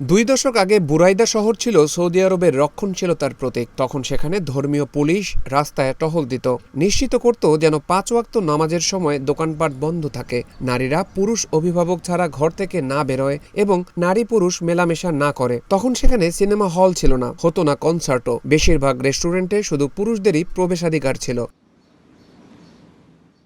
দুই দশক আগে বুরাইদা শহর ছিল সৌদি আরবের রক্ষণশীলতার প্রতীক। তখন সেখানে ধর্মীয় পুলিশ রাস্তায় টহল দিত। নিশ্চিত করত যেন পাঁচ ওয়াক্ত নামাজের সময় দোকানপাট বন্ধ থাকে। নারীরা পুরুষ অভিভাবক ছাড়া ঘর থেকে না বেরোয় এবং নারী পুরুষ মেলামেশা না করে। তখন সেখানে সিনেমা হল ছিল না, হতো না কনসার্টও। বেশিরভাগ রেস্টুরেন্টে শুধু পুরুষদেরই প্রবেশাধিকার ছিল।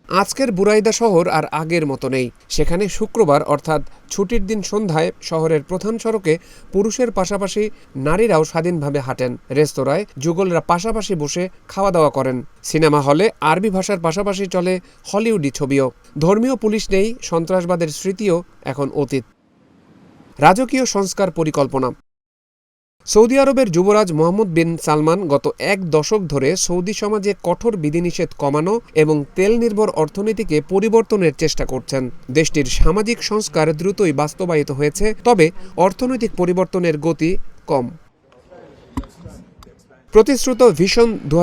আজকের বুরাইদা শহর আর আগের মতো নেই। সেখানে শুক্রবার, অর্থাৎ ছুটির দিন সন্ধ্যায়, শহরের প্রধান সড়কে পুরুষের পাশাপাশি নারীরাও স্বাধীনভাবে হাঁটেন। রেস্তোরাঁয় যুগলরা পাশাপাশি বসে খাওয়া দাওয়া করেন। সিনেমা হলে আরবি ভাষার পাশাপাশি চলে হলিউডি ছবিও। ধর্মীয় পুলিশ নেই, সন্ত্রাসবাদের স্মৃতিও এখন অতীত। রাজকীয় সংস্কার পরিকল্পনা। সৌদি আরবের যুবরাজ মোহাম্মদ বিন সালমান গত এক দশক ধরে সৌদি সমাজে কঠোর বিধিনিষেধ কমানো এবং তেল নির্ভর অর্থনীতিকে পরিবর্তনের চেষ্টা করছেন। দেশটির সামাজিক সংস্কার দ্রুতই বাস্তবায়িত হয়েছে, তবে অর্থনৈতিক পরিবর্তনের গতি কম। প্রতিশ্রুত ভিশন দু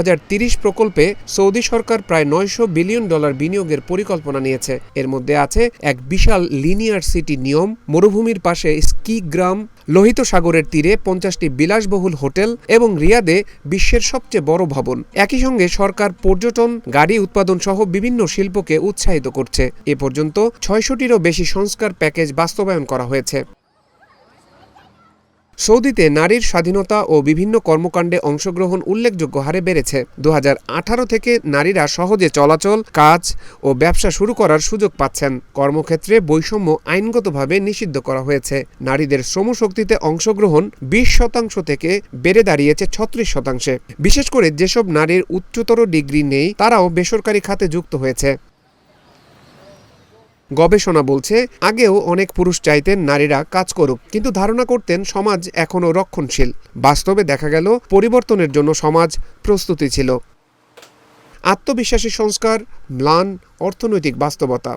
প্রকল্পে সৌদি সরকার প্রায় নয়শো বিলিয়ন ডলার বিনিয়োগের পরিকল্পনা নিয়েছে। এর মধ্যে আছে এক বিশাল লিনিয়ার সিটি নিয়ম, মরুভূমির পাশে স্কি গ্রাম, লোহিত সাগরের তীরে পঞ্চাশটি বিলাসবহুল হোটেল এবং রিয়াদে বিশ্বের সবচেয়ে বড় ভবন। একই সঙ্গে সরকার পর্যটন, গাড়ি উৎপাদন সহ বিভিন্ন শিল্পকে উৎসাহিত করছে। এ পর্যন্ত ছয়শটিরও বেশি সংস্কার প্যাকেজ বাস্তবায়ন করা হয়েছে। সৌদিতে নারীর স্বাধীনতা ও বিভিন্ন কর্মকাণ্ডে অংশগ্রহণ উল্লেখযোগ্য হারে বেড়েছে। দু হাজার আঠারো থেকে নারীরা সহজে চলাচল, কাজ ও ব্যবসা শুরু করার সুযোগ পাচ্ছেন। কর্মক্ষেত্রে বৈষম্য আইনগতভাবে নিষিদ্ধ করা হয়েছে। নারীদের শ্রমশক্তিতে অংশগ্রহণ বিশ শতাংশ থেকে বেড়ে দাঁড়িয়েছে ছত্রিশ শতাংশে। বিশেষ করে যেসব নারীর উচ্চতর ডিগ্রি নেই, তারাও বেসরকারি খাতে যুক্ত হয়েছে। গবেষণা বলছে, আগেও অনেক পুরুষ চাইতেন নারীরা কাজ করুক, কিন্তু ধারণা করতেন সমাজ এখনও রক্ষণশীল। বাস্তবে দেখা গেল, পরিবর্তনের জন্য সমাজ প্রস্তুতি ছিল। আত্মবিশ্বাসী সংস্কার, ম্লান, অর্থনৈতিক বাস্তবতা।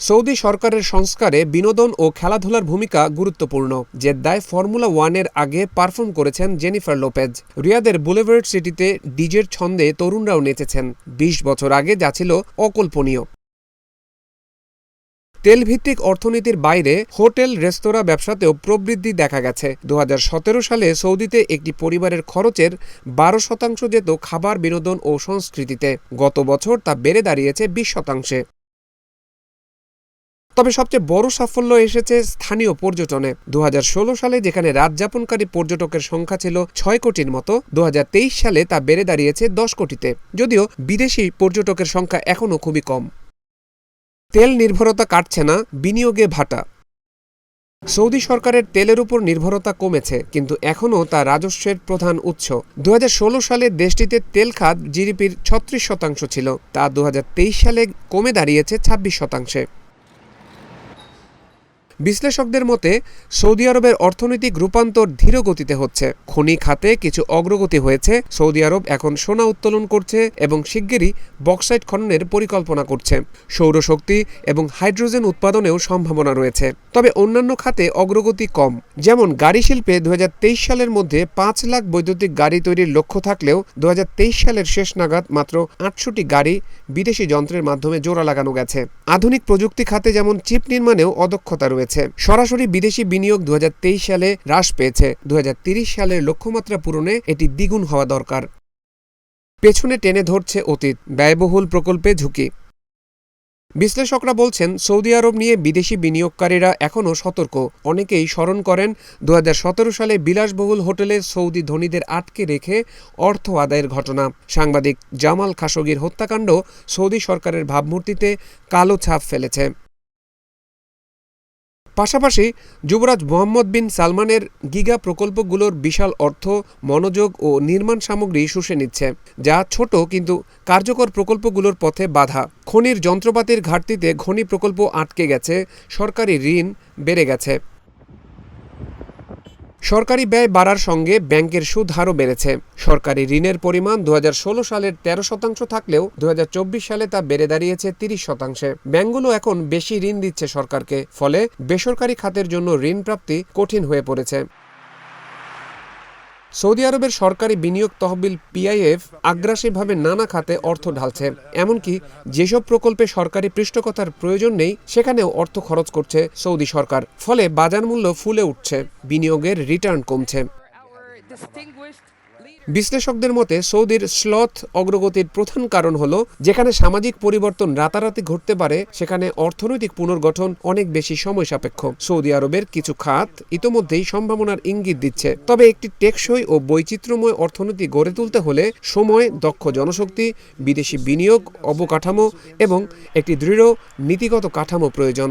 সৌদি সরকারের সংস্কারে বিনোদন ও খেলাধুলার ভূমিকা গুরুত্বপূর্ণ। জেদ্দায় ফর্মুলা ওয়ানের আগে পারফর্ম করেছেন জেনিফার লোপেজ। রিয়াদের বুলেভার্ড সিটিতে ডিজের ছন্দে তরুণরাও নেচেছেন। বিশ বছর আগে যা ছিল অকল্পনীয়। তেলভিত্তিক অর্থনীতির বাইরে হোটেল, রেস্তোরাঁ ব্যবসাতেও প্রবৃদ্ধি দেখা গেছে। দু হাজার সতেরো সালে সৌদিতে একটি পরিবারের খরচের বারো শতাংশ যেত খাবার বিনোদন ও সংস্কৃতিতে। গত বছর তা বেড়ে দাঁড়িয়েছে বিশ শতাংশে। তবে সবচেয়ে বড় সাফল্য এসেছে স্থানীয় পর্যটনে। দু হাজার ষোলো সালে যেখানে রাত যাপনকারী পর্যটকের সংখ্যা ছিল ছয় কোটির মতো দু হাজার তেইশ সালে তা বেড়ে দাঁড়িয়েছে দশ কোটিতে। যদিও বিদেশি পর্যটকের সংখ্যা এখনও খুবই কম। তেল নির্ভরতা কাটছে না, বিনিয়োগে ভাটা। সৌদি সরকারের তেলের উপর নির্ভরতা কমেছে, কিন্তু এখনও তা রাজস্বের প্রধান উৎস। দু হাজার ষোলো সালে দেশটিতে তেল খাত জিডিপির ছত্রিশ শতাংশ ছিল, তা দু হাজার তেইশ সালে কমে দাঁড়িয়েছে ছাব্বিশ শতাংশে। বিশ্লেষকদের মতে, সৌদি আরবের অর্থনৈতিক রূপান্তর ধীর গতিতে হচ্ছে। খনি খাতে কিছু অগ্রগতি হয়েছে, সৌদি আরব এখন সোনা উত্তোলন করছে এবং শিগগিরই বক্সাইট খননের পরিকল্পনা করছে। সৌরশক্তি এবং হাইড্রোজেন উৎপাদনেও সম্ভাবনা রয়েছে। তবে অন্যান্য খাতে অগ্রগতি কম। যেমন গাড়ি শিল্পে দুহাজার তেইশ সালের মধ্যে পাঁচ লাখ বৈদ্যুতিক গাড়ি তৈরির লক্ষ্য থাকলেও দুহাজার তেইশ সালের শেষ নাগাদ মাত্র আটশোটি গাড়ি বিদেশি যন্ত্রের মাধ্যমে জোড়া লাগানো গেছে। আধুনিক প্রযুক্তি খাতে যেমন চিপ নির্মাণেও অদক্ষতা রয়েছে। সরাসরি বিদেশি বিনিয়োগ দু হাজার তেইশ সালে হ্রাস পেয়েছে। দু সালের লক্ষ্যমাত্রা পূরণে এটি দ্বিগুণ হওয়া দরকার। পেছনে টেনে ধরছে অতীত, ব্যয়বহুল প্রকল্পে ঝুঁকি। বিশ্লেষকরা বলছেন, সৌদি আরব নিয়ে বিদেশি বিনিয়োগকারীরা এখনও সতর্ক। অনেকেই স্মরণ করেন, দুহাজার সতেরো সালে বিলাসবহুল হোটেলে সৌদি ধনীদের আটকে রেখে অর্থ আদায়ের ঘটনা। সাংবাদিক জামাল খাশোগির হত্যাকাণ্ড সৌদি সরকারের ভাবমূর্তিতে কালো ছাপ ফেলেছে। পাশাপাশি যুবরাজ মোহাম্মদ বিন সালমানের গিগা প্রকল্পগুলোর বিশাল অর্থ, মনোযোগ ও নির্মাণ সামগ্রী শুষে নিচ্ছে, যা ছোট কিন্তু কার্যকর প্রকল্পগুলোর পথে বাধা। খনির যন্ত্রপাতির ঘাটতিতে খনি প্রকল্প আটকে গেছে, সরকারি ঋণ বেড়ে গেছে। সরকারি ব্যয় বাড়ার সঙ্গে ব্যাংকের সুদ হারও বেড়েছে। সরকারি ঋণের পরিমাণ দু হাজার ষোলো সালের তেরো শতাংশ থাকলেও দুহাজার চব্বিশ সালে তা বেড়ে দাঁড়িয়েছে তিরিশ শতাংশে। ব্যাংকগুলো এখন বেশি ঋণ দিচ্ছে সরকারকে, ফলে বেসরকারি খাতের জন্য ঋণ প্রাপ্তি কঠিন হয়ে পড়েছে। সৌদি আরবের সরকারি বিনিয়োগ তহবিল পিআইএফ আগ্রাসীভাবে নানা খাতে অর্থ ঢালছে। এমনকি যেসব প্রকল্পে সরকারি পৃষ্ঠকতার প্রয়োজন নেই, সেখানেও অর্থ খরচ করছে সৌদি সরকার। ফলে বাজার মূল্য ফুলে উঠছে। বিনিয়োগের রিটার্ন কমছে. বিশ্লেষকদের মতে, সৌদির স্লথ অগ্রগতির প্রধান কারণ হল, যেখানে সামাজিক পরিবর্তন রাতারাতি ঘটতে পারে, সেখানে অর্থনৈতিক পুনর্গঠন অনেক বেশি সময় সাপেক্ষ সৌদি আরবের কিছু খাত ইতোমধ্যেই সম্ভাবনার ইঙ্গিত দিচ্ছে। তবে একটি টেকসই ও বৈচিত্র্যময় অর্থনীতি গড়ে তুলতে হলে সময়, দক্ষ জনশক্তি, বিদেশি বিনিয়োগ, অবকাঠামো এবং একটি দৃঢ় নীতিগত কাঠামো প্রয়োজন।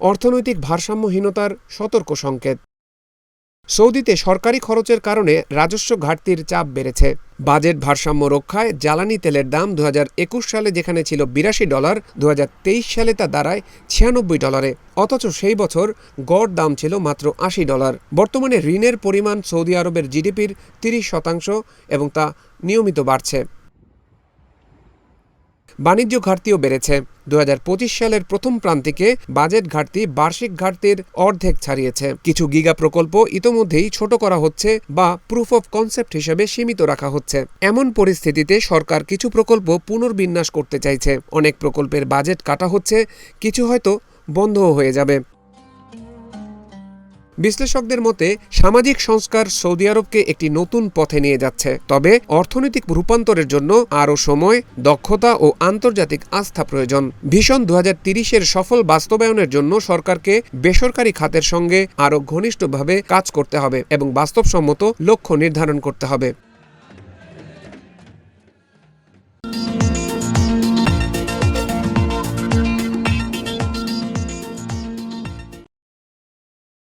অর্থনৈতিক ভারসাম্যহীনতার সতর্ক সংকেত। সৌদিতে সরকারি খরচের কারণে রাজস্ব ঘাটতির চাপ বেড়েছে। বাজেট ভারসাম্য রক্ষায় জ্বালানি তেলের দাম দুহাজার একুশ সালে যেখানে ছিল বিরাশি ডলার দু হাজার তেইশ সালে তা দাঁড়ায় ছিয়ানব্বই ডলারে। অথচ সেই বছর গড় দাম ছিল মাত্র আশি ডলার। বর্তমানে ঋণের পরিমাণ সৌদি আরবের জিডিপির তিরিশ শতাংশ এবং তা নিয়মিত বাড়ছে। বাণিজ্য ঘাটতিও বেড়েছে। দু হাজার পঁচিশ সালের প্রথম প্রান্তিকে বাজেট ঘাটতি বার্ষিক ঘাটতির অর্ধেক ছাড়িয়েছে। কিছু গিগা প্রকল্প ইতোমধ্যেই ছোট করা হচ্ছে বা প্রুফ অফ কনসেপ্ট হিসেবে সীমিত রাখা হচ্ছে। এমন পরিস্থিতিতে সরকার কিছু প্রকল্প পুনর্বিন্যাস করতে চাইছে। অনেক প্রকল্পের বাজেট কাটা হচ্ছে, কিছু হয়তো বন্ধও হয়ে যাবে। বিশ্লেষকদের মতে, সামাজিক সংস্কার সৌদি আরবকে একটি নতুন পথে নিয়ে যাচ্ছে। তবে অর্থনৈতিক রূপান্তরের জন্য আরও সময়, দক্ষতা ও আন্তর্জাতিক আস্থা প্রয়োজন। ভীষণ দু এর সফল বাস্তবায়নের জন্য সরকারকে বেসরকারি খাতের সঙ্গে আরও ঘনিষ্ঠভাবে কাজ করতে হবে এবং বাস্তবসম্মত লক্ষ্য নির্ধারণ করতে হবে।